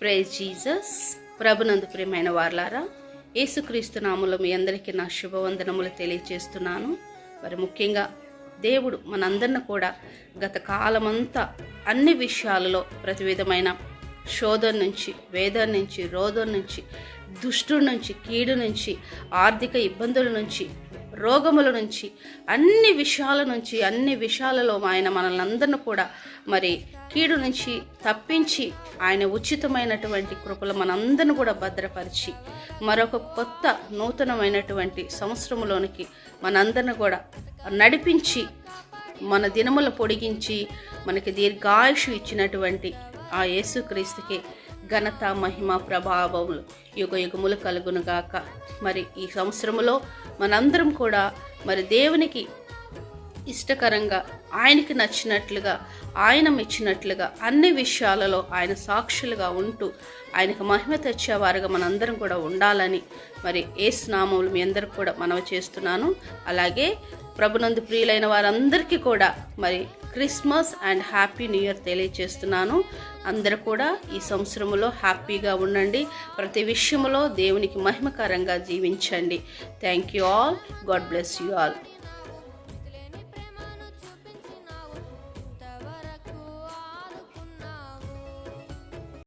Praise Jesus ప్రభునందు ప్రియమైన వార్లారా యేసుక్రీస్తు నాములు మీ అందరికీ నా శుభవందనములు తెలియజేస్తున్నాను మరి ముఖ్యంగా దేవుడు మనందరిని కూడా గత కాలమంతా అన్ని విషయాలలో ప్రతి విధమైన శోధన నుంచి వేదన నుంచి రోధం నుంచి దుష్టుడి నుంచి కీడు నుంచి ఆర్థిక ఇబ్బందుల నుంచి రోగముల నుంచి అన్ని విషయాల నుంచి అన్ని విషయాలలో ఆయన మనల్ని అందరిని కూడా మరి కీడు నుంచి తప్పించి ఆయన ఉచితమైనటువంటి కృపలు మనందరిని కూడా భద్రపరిచి మరొక కొత్త నూతనమైనటువంటి సంవత్సరంలోనికి మనందరిని కూడా నడిపించి మన దినములు పొడిగించి మనకి దీర్ఘాయుషు ఇచ్చినటువంటి ఆ యేసుక్రీస్తుకి ఘనత మహిమ ప్రభావములు యుగ యుగములు కలుగునుగాక. మరి ఈ సంవత్సరములో మనందరం కూడా మరి దేవునికి ఇష్టకరంగా ఆయనకి నచ్చినట్లుగా ఆయన మెచ్చినట్లుగా అన్ని విషయాలలో ఆయన సాక్షులుగా ఉంటూ ఆయనకు మహిమ తెచ్చేవారుగా మనందరం కూడా ఉండాలని మరి ఏ స్నామములు మీ అందరికి కూడా మనవి చేస్తున్నాను. అలాగే ప్రభునందు ప్రియులైన వారందరికీ కూడా మరి Christmas and happy new year తెలియజేస్తున్నాను అందరూ కూడా ఈ సంవత్సరంలో హ్యాపీగా ఉండండి. ప్రతి విషయంలో దేవునికి మహిమకరంగా జీవించండి. Thank you all God bless you all